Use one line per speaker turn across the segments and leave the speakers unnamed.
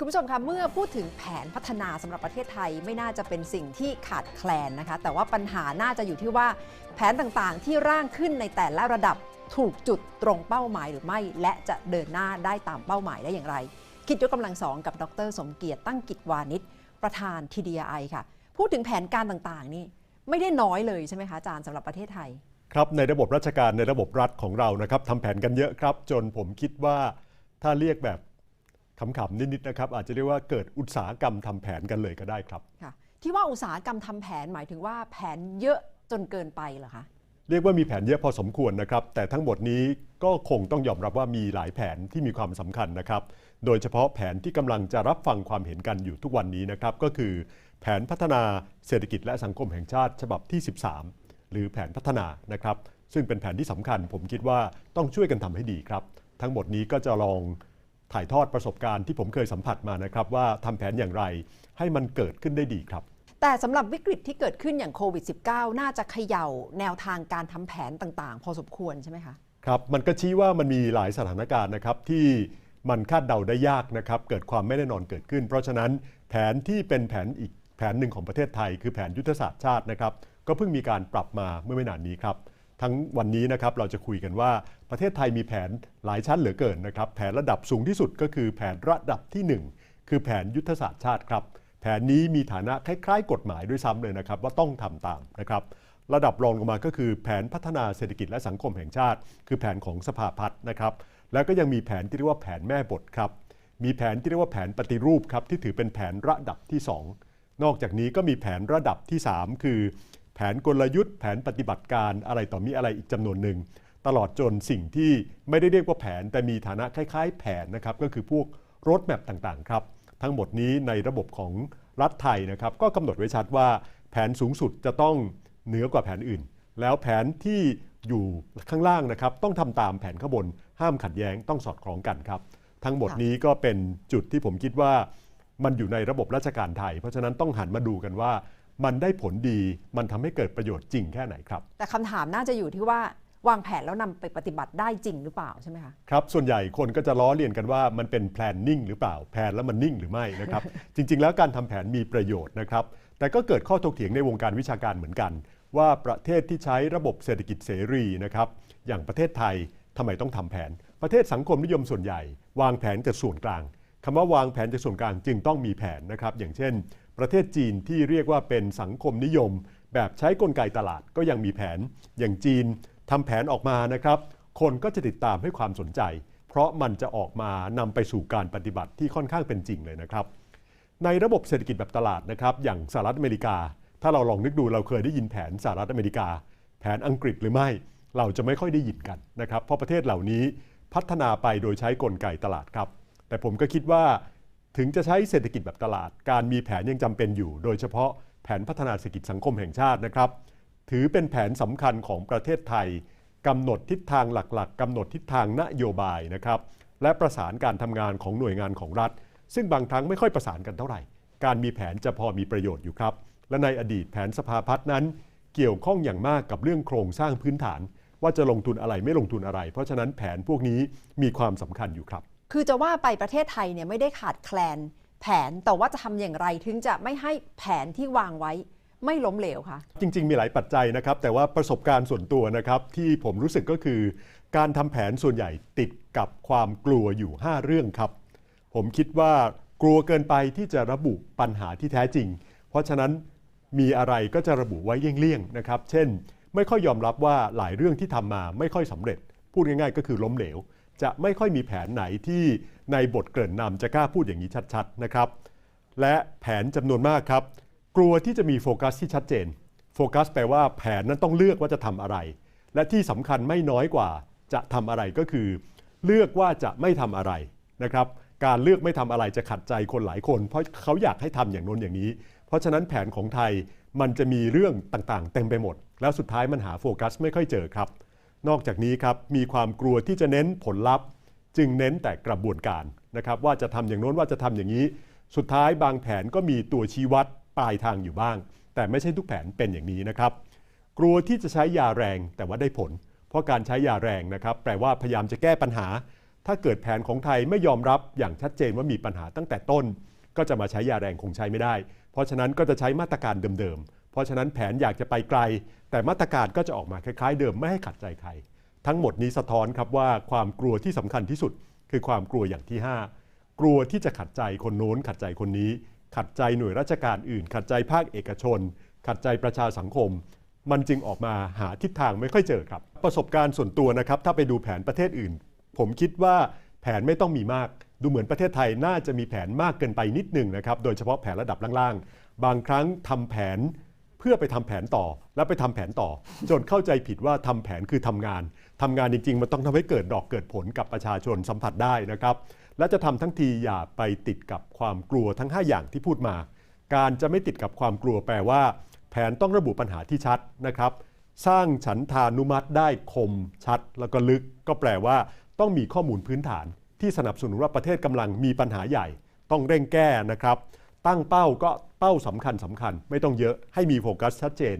คุณผู้ชมคะเมื่อพูดถึงแผนพัฒนาสำหรับประเทศไทยไม่น่าจะเป็นสิ่งที่ขาดแคลนนะคะ แต่ว่าปัญหาน่าจะอยู่ที่ว่า แผนต่างๆ ที่ร่างขึ้นในแต่ละระดับถูกจุดตรงเป้าหมายหรือไม่ และจะเดินหน้าได้ตามเป้าหมายได้อย่างไร คิดยกกำลังสองกับดร สมเกียรติตั้งกิจวานิชประธาน TDI ค่ะ พูดถึงแผนการต่างๆ นี่ไม่ได้น้อยเลยใช่ไหมคะอาจารย์สำหรับประเทศไทย
ครับในระบบราชการในระบบรัฐของเรานะครับทำแผนกันเยอะครับ จนผมคิดว่าถ้าเรียกแบบ ขำๆนิดๆนะครับ อาจจะเรียกว่าเกิดอุตสาหกรรมทำแผนกันเลยก็ได้ครับ
ค่ะที่ว่าอุตสาหกรรมทำแผนหมายถึงว่าแผนเยอะจนเกินไปเหรอคะ
เรียกว่ามีแผนเยอะพอสมควรนะครับ แต่ทั้งหมดนี้ก็คงต้องยอมรับว่ามีหลายแผนที่มีความสำคัญนะครับ โดยเฉพาะแผนที่กำลังจะรับฟังความเห็นกันอยู่ทุกวันนี้นะครับ ก็คือ แผนพัฒนาเศรษฐกิจและสังคมแห่งชาติฉบับที่ 13 หรือแผนพัฒนานะครับ ซึ่งเป็นแผนที่สำคัญ ผมคิดว่าต้องช่วยกันทำให้ดีครับ ทั้งหมดนี้ก็จะลอง ถ่ายทอดประสบการณ์ที่ผมเคยสัมผัสมานะครับ ว่าทำแผนอย่างไรให้มันเกิดขึ้นได้ดีครับ
แต่สำหรับวิกฤตที่เกิดขึ้นอย่างโควิด -19 น่าจะเขย่าแนวทางการทำแผนต่างๆ พอสมควรใช่ไหมคะ
ครับ มันก็ชี้ว่ามันมีหลายสถานการณ์นะครับที่มันคาดเดาได้ยากนะครับ เกิดความไม่แน่นอนเกิดขึ้น เพราะฉะนั้นแผนที่เป็นแผนอีกแผนหนึ่งของประเทศไทย คือแผนยุทธศาสตร์ชาตินะครับ ก็เพิ่งมีการปรับมาเมื่อไม่นานนี้ครับ ทั้งวันนี้นะครับเราจะคุยกันว่าประเทศไทยมีแผนหลายชั้นเหลือเกินนะครับแผนระดับสูงที่สุดก็คือแผนระดับที่หนึ่งคือแผนยุทธศาสตร์ชาติครับ แผนนี้มีฐานะคล้ายๆ กฎหมายด้วยซ้ำเลยนะครับว่าต้องทำตามนะครับระดับรองลงมาก็คือแผนพัฒนาเศรษฐกิจและสังคมแห่งชาติ คือแผนของสภาพัฒน์นะครับแล้วก็ยังมีแผนที่เรียกว่าแผนแม่บทครับมีแผนที่เรียกว่าแผนปฏิรูปครับที่ถือเป็นแผนระดับที่ 2 นอกจากนี้ก็มีแผนระดับที่ 3 คือ แผนกลยุทธ์ แผนปฏิบัติการอะไรต่อมีอะไรอีกจำนวนหนึ่ง ตลอดจนสิ่งที่ไม่ได้เรียกว่าแผนแต่มีฐานะคล้าย ๆ แผนนะครับก็คือพวกรถแมพต่างๆครับทั้งหมดนี้ในระบบของรัฐไทยนะครับก็กำหนดไว้ชัดว่า แผนสูงสุดจะต้องเหนือกว่าแผนอื่น แล้วแผนที่อยู่ข้างล่างนะครับต้องทำตามแผนข้างบน ห้ามขัดแย้งต้องสอดคล้องกันครับ ทั้งหมดนี้ก็เป็นจุดที่ผมคิดว่า มันอยู่ในระบบราชการไทย เพราะฉะนั้นต้องหันมาดูกันว่า มันได้ผลดี มันทำให้เกิดประโยชน์จริงแค่ไหนครับ
แต่คำถามน่าจะอยู่ที่ว่าวางแผนแล้วนำไปปฏิบัติได้จริงหรือเปล่าใช่ไหมคะ
ครับ ส่วนใหญ่คนก็จะล้อเลียนกันว่ามันเป็น planning หรือเปล่าแผนแล้วมันนิ่งหรือไม่นะครับ จริง ๆ แล้วการทำแผนมีประโยชน์นะครับ แต่ก็เกิดข้อถกเถียงในวงการวิชาการเหมือนกัน ว่าประเทศที่ใช้ระบบเศรษฐกิจเสรีนะครับอย่างประเทศไทยทำไมต้องทำแผน ประเทศสังคมนิยมส่วนใหญ่ วางแผนจากส่วนกลางคำว่าวางแผนจากส่วนกลางจึงต้องมีแผนนะครับอย่างเช่น ประเทศจีนที่เรียกว่าเป็นสังคมนิยม แบบใช้กลไกตลาดก็ยังมีแผน อย่างจีนทำแผนออกมานะครับ คนก็จะติดตามให้ความสนใจ เพราะมันจะออกมานำไปสู่การปฏิบัติที่ค่อนข้างเป็นจริงเลยนะครับ ในระบบเศรษฐกิจแบบตลาดนะครับ อย่างสหรัฐอเมริกา ถ้าเราลองนึกดูเราเคยได้ยินแผนสหรัฐอเมริกา แผนอังกฤษหรือไม่ เราจะไม่ค่อยได้ยินกันนะครับ เพราะประเทศเหล่านี้พัฒนาไปโดยใช้กลไกตลาดครับ แต่ผมก็คิดว่า ถึงจะใช้เศรษฐกิจแบบตลาด การมีแผนยังจำเป็นอยู่ โดยเฉพาะแผนพัฒนาเศรษฐกิจสังคมแห่งชาตินะครับ ถือเป็นแผนสำคัญของประเทศไทยกำหนดทิศทางหลักๆกำหนดทิศทางนโยบายนะครับ และประสานการทำงานของหน่วยงานของรัฐ ซึ่งบางครั้งไม่ค่อยประสานกันเท่าไหร่ การมีแผนจะพอมีประโยชน์อยู่ครับ และในอดีตแผนสภาพัฒน์นั้น เกี่ยวข้องอย่างมากกับเรื่องโครงสร้างพื้นฐาน ว่าจะลงทุนอะไรไม่ลงทุนอะไร เพราะฉะนั้นแผนพวกนี้มีความสำคัญอยู่ครับ
คือจะว่าไปประเทศไทยเนี่ยไม่ได้ขาดแคลนแผนแต่ว่าจะทำอย่างไรถึงจะไม่ให้แผนที่วางไว้ไม่ล้มเหลวคะ
จริง ๆ มีหลายปัจจัยนะครับ แต่ว่าประสบการณ์ส่วนตัวนะครับ ที่ผมรู้สึกก็คือ การทำแผนส่วนใหญ่ติดกับความกลัวอยู่ 5 เรื่องครับ ผมคิดว่ากลัวเกินไปที่จะระบุปัญหาที่แท้จริง เพราะฉะนั้นมีอะไรก็จะระบุไว้เลี่ยงๆนะครับ เช่น ไม่ค่อยยอมรับว่าหลายเรื่องที่ทำมาไม่ค่อยสำเร็จ พูดง่ายๆ ก็คือล้มเหลว จะไม่ค่อยมีแผนไหนที่ในบทเกริ่นนำจะกล้าพูดอย่างนี้ชัดๆนะครับ และแผนจำนวนมากครับ กลัวที่จะมีโฟกัสที่ชัดเจน โฟกัสแปลว่าแผนนั้นต้องเลือกว่าจะทำอะไร และที่สำคัญไม่น้อยกว่า จะทำอะไรก็คือ เลือกว่าจะไม่ทำอะไรนะครับ การเลือกไม่ทำอะไรจะขัดใจคนหลายคน เพราะเขาอยากให้ทำอย่างโน้นอย่างนี้ เพราะฉะนั้นแผนของไทยมันจะมีเรื่องต่างๆ เต็มไปหมด แล้วสุดท้ายมันหาโฟกัสไม่ค่อยเจอครับ นอกจากนี้ครับมีความกลัวที่จะเน้นผลลัพธ์ จึงเน้นแต่กระบวนการนะครับว่าจะทำอย่างโน้นว่าจะทำอย่างนี้ สุดท้ายบางแผนก็มีตัวชี้วัดปลายทางอยู่บ้าง แต่ไม่ใช่ทุกแผนเป็นอย่างนี้นะครับ กลัวที่จะใช้ยาแรงแต่ว่าได้ผล เพราะการใช้ยาแรงนะครับ แปลว่าพยายามจะแก้ปัญหา ถ้าเกิดแผนของไทยไม่ยอมรับอย่างชัดเจนว่ามีปัญหาตั้งแต่ต้น ก็จะมาใช้ยาแรงคงใช้ไม่ได้ เพราะฉะนั้นก็จะใช้มาตรการเดิมๆ ราะฉะนั้นแผนอยากจะไปไกล แต่มาตรการก็จะออกมาคล้ายๆ เดิมไม่ให้ขัดใจใคร ทั้งหมดนี้สะท้อนครับว่าความกลัวที่สำคัญที่สุด คือความกลัวอย่างที่ 5 กลัวที่จะขัดใจคนโน้น ขัดใจคนนี้ ขัดใจหน่วยราชการอื่น ขัดใจภาคเอกชน ขัดใจประชาสังคม มันจึงออกมาหาทิศทางไม่ค่อยเจอครับ ประสบการณ์ส่วนตัวนะครับถ้าไปดูแผนประเทศอื่น ผมคิดว่าแผนไม่ต้องมีมาก ดูเหมือนประเทศไทยน่าจะมีแผนมากเกินไปนิดหนึ่งนะครับโดยเฉพาะแผนระดับล่างๆบางครั้งทำแผน เพื่อไปทำแผนต่อแล้วไปทำแผนต่อ จนเข้าใจผิดว่าทำแผนคือทำงานทำงานจริง ๆ มันต้องทำให้เกิดดอกเกิดผลกับประชาชนสัมผัสได้นะครับ และจะทำทั้งทีอย่าไปติดกับความกลัวทั้ง 5 อย่างที่พูดมา การจะไม่ติดกับความกลัวแปลว่า แผนต้องระบุปัญหาที่ชัดนะครับ สร้างฉันทานุมัติได้คมชัด แล้วก็ลึก ก็แปลว่า ต้องมีข้อมูลพื้นฐาน ที่สนับสนุนว่าประเทศกำลังมีปัญหาใหญ่ ต้องเร่งแก้นะครับ ตั้งเป้าก็เป้าสำคัญสำคัญ ไม่ต้องเยอะให้มีโฟกัสชัดเจน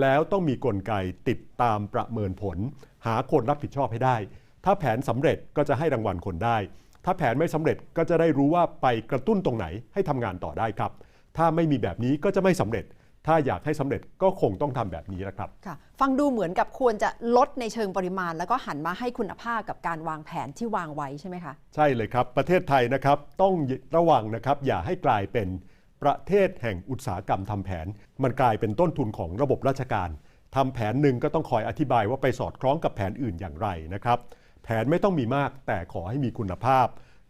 แล้วต้องมีกลไกติดตามประเมินผล หาคนรับผิดชอบให้ได้ ถ้าแผนสำเร็จก็จะให้รางวัลคนได้ ถ้าแผนไม่สำเร็จก็จะได้รู้ว่าไปกระตุ้นตรงไหนให้ทำงานต่อได้ครับ ถ้าไม่มีแบบนี้ก็จะไม่สำเร็จ ถ้าอยากให้สำเร็จก็คงต้องทำแบบนี้นะครับ
ค่ะฟังดูเหมือนกับควรจะลดในเชิงปริมาณ แล้วก็หันมาให้คุณภาพกับการวางแผนที่วางไว้ใช่ไหมคะ
ใช่เลยครับ ประเทศไทยนะครับต้องระวังนะครับอย่าให้กลายเป็นประเทศแห่งอุตสาหกรรมทำแผน มันกลายเป็นต้นทุนของระบบราชการทำแผนหนึ่งก็ต้องคอยอธิบายว่าไปสอดคล้องกับแผนอื่นอย่างไรนะครับแผนไม่ต้องมีมากแต่ขอให้มีคุณภาพ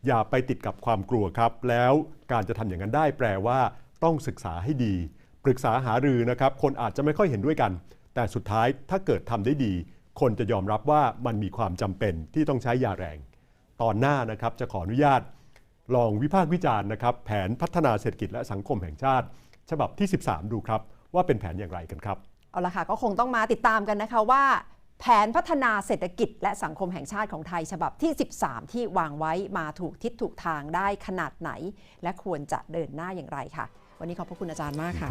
อย่าไปติดกับความกลัวครับ แล้วการจะทำอย่างนั้นได้แปลว่า ต้องศึกษาให้ดีป รึกษาหารือนะครับ คนอาจจะไม่ค่อยเห็นด้วยกัน แต่สุดท้ายถ้าเกิดทำได้ดี คนจะยอมรับว่ามันมีความจำเป็นที่ต้องใช้ยาแรง ตอนหน้านะครับจะขออนุญาต ลองวิพากษ์วิจารณ์นะครับ แผนพัฒนาเศรษฐกิจและสังคมแห่งชาติ ฉบับที่ 13 ดูครับ ว่าเป็นแผนอย่างไรกันครับ
เอาละค่ะก็คงต้องมาติดตามกันนะคะว่าแผนพัฒนาเศรษฐกิจและสังคมแห่งชาติของไทย ฉบับที่ 13 ที่วางไว้มาถูกทิศถูกทางได้ขนาดไหน และควรจะเดินหน้าอย่างไรค่ะ วันนี้ขอบพระคุณอาจารย์มากค่ะ